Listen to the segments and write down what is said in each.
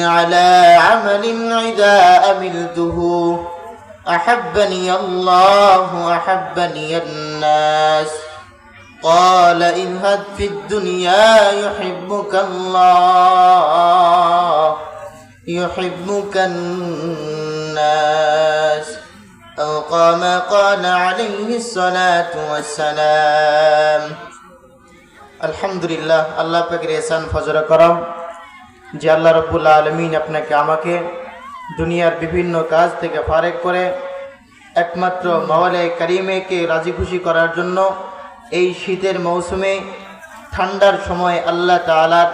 على عمل إذا أملته أحبني الله أحبني الناس قال اذهب في الدنيا يحبك الله يحبك الناس أو كما قال عليه الصلاة والسلام আলহামদুলিল্লাহ আল্লাহ পাকের এসান ফজর করম যে আল্লাহ রব্বুল্লা আলমিন আপনাকে আমাকে দুনিয়ার বিভিন্ন কাজ থেকে ফারেক করে একমাত্র মাওয়ালে করিমেকে রাজি খুশি করার জন্য এই শীতের মৌসুমে ঠান্ডার সময় আল্লাহ তালার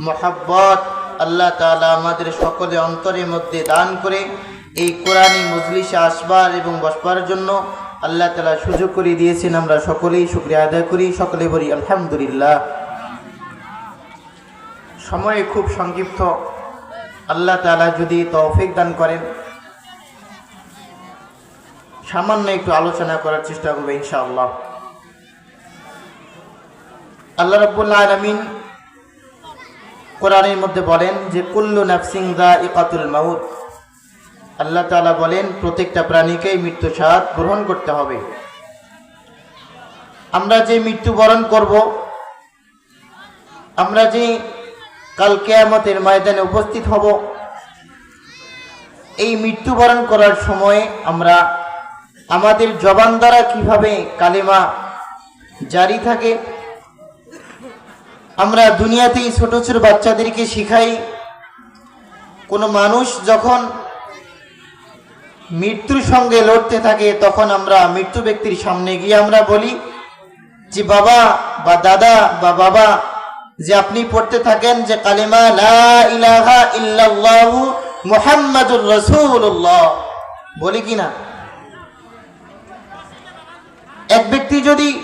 মহাব্বত আল্লাহ তালা আমাদের সকলে অন্তরের মধ্যে দান করে এই কোরআনী মজলিসে আসবার এবং বসবার জন্য আল্লাহ তালা সুযোগ করে দিয়েছেন। আমরা সকলেই শুক্রিয়া আদায় করি। সকলে বলি আলহামদুলিল্লাহ। সময় খুব সংক্ষিপ্ত। আল্লাহ তালা যদি তৌফিক দান করেন, সামান্য একটু আলোচনা করার চেষ্টা করবে ইনশাআল্লাহ। আল্লাহ রব্বুল্লাহ আলমিন কোরআনের মধ্যে বলেন যে, কুল্লু নাফসিং দা ইকাতুল মাউত। আল্লাহ তাআলা বলেন, প্রত্যেকটা প্রাণীকেই মৃত্যু স্বাদ গ্রহণ করতে হবে। আমরা যে মৃত্যুবরণ করব, আমরা যে কাল কেয়ামতের ময়দানে উপস্থিত হব। এই মৃত্যুবরণ করার সময় আমরা আমাদের জবান দ্বারা কীভাবে কালেমা জারি থাকে, আমরা দুনিয়াতেই ছোট ছোট বাচ্চাদেরকে শিখাই। কোনো মানুষ যখন মৃত্যুর সঙ্গে লড়তে থাকে, তখন আমরা মৃত্যু ব্যক্তির সামনে গিয়ে আমরা বলি যে, বাবা বা দাদা বা বাবা যে আপনি পড়তে থাকেন যে কালিমা লা ইলাহা ইল্লাল্লাহু মুহাম্মাদুর রাসূলুল্লাহ। বলি কি না? এক ব্যক্তি যদি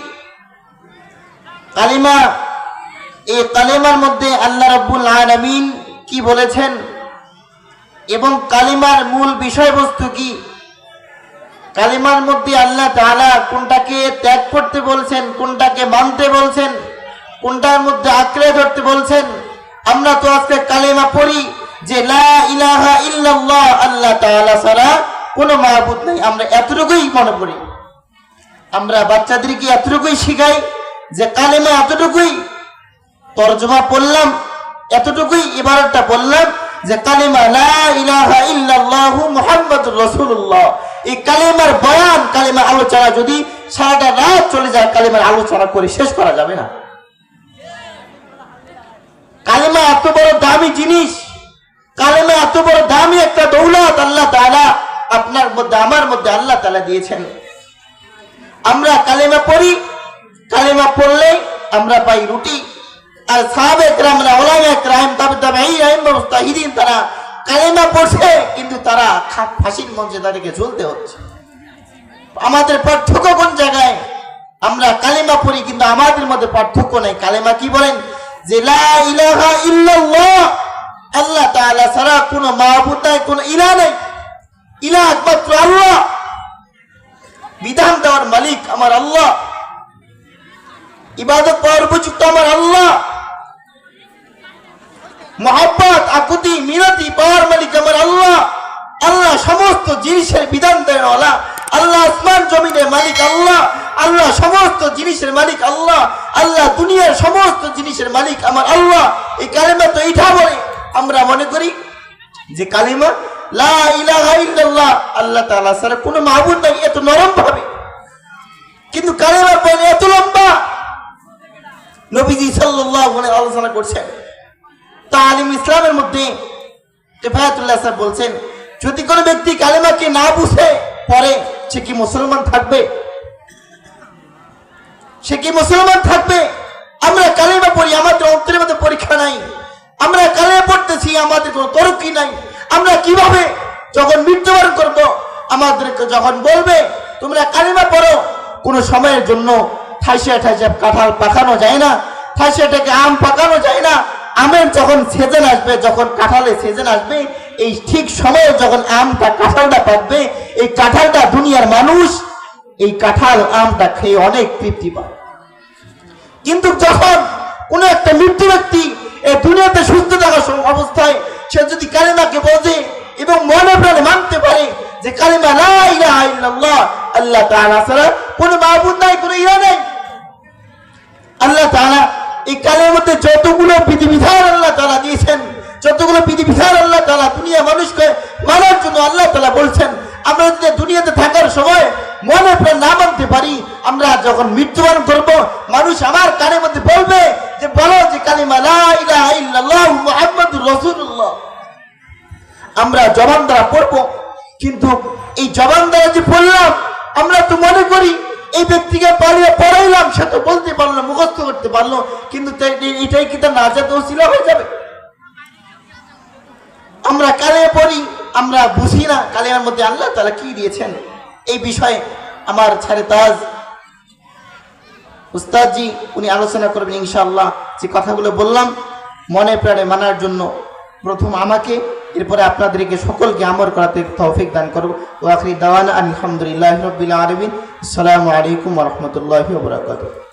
কালিমা, এই কালিমার মধ্যে আল্লাহ রাব্বুল আলামিন কি বলেছেন? এবং কালিমার মূল বিষয়বস্তু কি? কালিমার মধ্যে আল্লাহ তাআলা কোনটাকে ত্যাগ করতে বলছেন, কোনটাকে মানতে বলছেন? কোনটার মধ্যে আঁকড়ে ধরতে বলছেন, আমরা তো আজকে কালেমা পড়ি যে লা ইলাহা ইল্লাল্লাহ, আল্লাহ তাআলা ছাড়া কোনো মাহবুদ নেই। আমরা এতটুকুই মনে করি। আমরা বাচ্চাদেরকে এতটুকুই শিখাই যে কালেমা এতটুকুই তর্জমা পড়লাম, এতটুকুই ইবারতটা বললাম যে কালিমা লা ইলাহা ইল্লাল্লাহু মুহাম্মাদুর রাসূলুল্লাহ। এই কালিমার বয়ান কালিমা আলোচনা যদি সারাটা রাত চলে যায়, কালিমার আলোচনা করে শেষ করা যাবে না। কালিমা এত বড় দামি জিনিস, কালিমা এত বড় দামি একটা দৌলত আল্লাহ তালা আপনার মধ্যে, আমার মধ্যে আল্লাহ তালা দিয়েছেন। আমরা কালেমা পড়ি, কালিমা পড়লে আমরা পাই রুটি। আর সাহাবে একরামরা ওলামা একরাম তবে তবে এই রাহিম তারা কালিমা পড়ছে, কিন্তু তারা ফাঁসির মঞ্চে তাদেরকে ঝুলতে হচ্ছে। আমাদের পার্থক্য কোন জায়গায়? আমরা কালিমা পড়ি, কিন্তু আমাদের মধ্যে পার্থক্য নেই। কালিমা কি বলেন? যে আল্লাহ ছাড়া মাহবুদ নাই ইলাহ নেই। ইলাহ একমাত্র আল্লাহ। বিধান দেওয়ার মালিক আমার আল্লাহ। ইবাদত পাওয়ার আমার আল্লাহ। মোহাব্বত, আকুতি, মিনতি পাওয়ার মালিক আমার আল্লাহ। আল্লাহ সমস্ত জিনিসের বিধান দেওয়ালা আল্লাহ আসমান জমিনের মালিক আল্লাহ। আল্লাহ সমস্ত জিনিসের মালিক আল্লাহ। আল্লাহ দুনিয়ার সমস্ত জিনিসের মালিক আমার আল্লাহ। এই কালেমা তো এইটা বলে। আমরা মনে করি যে কালিমা, লা ইলাহা ইল্লাল্লাহ, আল্লাহ তাআলা ছাড়া কোনো মাহবুদ নাই, এত নরম ভাবে। কিন্তু কালেমার বলে এত লম্বা। নবীজি সাল্লাল্লাহু আলাইহি আলোচনা করছেন। তালিম ইসলামের মধ্যে কেফায়াতুল্লাহ স্যার বলছেন, যদি কোনো ব্যক্তি কালেমাকে না বুঝে পরে সে কি মুসলমান থাকবে? সে কি মুসলমান থাকবে? আমরা কালেমা পড়ি, আমাদের অন্তরের মধ্যে পরীক্ষা নাই। আমরা কালেমা পড়তেছি, আমাদের কোনো তরক্কি নাই। আমরা কীভাবে যখন মৃত্যুবরণ করব, আমাদেরকে যখন বলবে, তোমরা কালেমা পড়ো, কোনো সময়ের জন্য ঠাইসিয়া ঠাইসিয়া কাঁঠাল পাকানো যায় না ঠাইসিয়া থেকে আম পাকানো যায় না। আমের যখন সিজন আসবে, যখন কাঁঠালে সিজন আসবে, এই ঠিক সময়ে যখন আমটা কাঁঠালটা পাকবে, এই কাঁঠালটা দুনিয়ার মানুষ এই কাঁঠাল আমটা খেয়ে অনেক তৃপ্তি পায়। কিন্তু যখন কোন একটা মৃত্যু ব্যক্তি এই দুনিয়াতে সুস্থ থাকা অবস্থায় সে যদি কালেমাকে বোঝে এবং মনে প্রাণে মানতে পারে যে কালেমা ইল্লাল্লাহ, আল্লাহ তাআলা কোনো নাই, কোনো ইলা নাই। আল্লাহ তাআলা এই কালের মধ্যে যতগুলো বিধিবিধান আল্লাহ তাআলা দিয়েছেন, যতগুলো বিধিবিধান আল্লাহ তাআলা দুনিয়া মানুষকে মানার জন্য আল্লাহ তাআলা বলছেন, আমরা যদি দুনিয়াতে থাকার সময় মনে প্রাণ না মানতে পারি। আমরা যখন মৃত্যুবরণ করব, মানুষ আমার কানের মধ্যে বলবে যে, বলো যে, কালিমা আমরা জবান দ্বারা পড়ব, কিন্তু এই জবান দ্বারা যে পড়লাম, আমরা তো মনে করি এই ব্যক্তিকে পালিয়ে পড়াইলাম, সে তো বলতে পারল, মুখস্থ করতে পারল, কিন্তু এটাই কি তার নাজাত ওসিলা হয়ে যাবে? আমরা কালে পড়ি, আমরা বুঝি না কালের মধ্যে আল্লাহ তালা কি দিয়েছেন। এই বিষয়ে আমার ছাড়ে তাজ উস্তাদজি, উনি আলোচনা করবেন ইনশাআল্লাহ যে কথাগুলো বললাম মনে প্রাণে মানার জন্য। প্রথম আমাকে, এরপরে আপনাদেরকে সকলকে আমর করাতে তৌফিক দান করব ও আখরি দাওয়ান আলহামদুলিল্লাহ রবিল আলমিন। আসসালামু আলাইকুম রহমতুল্লাহ বরাকাতুহ।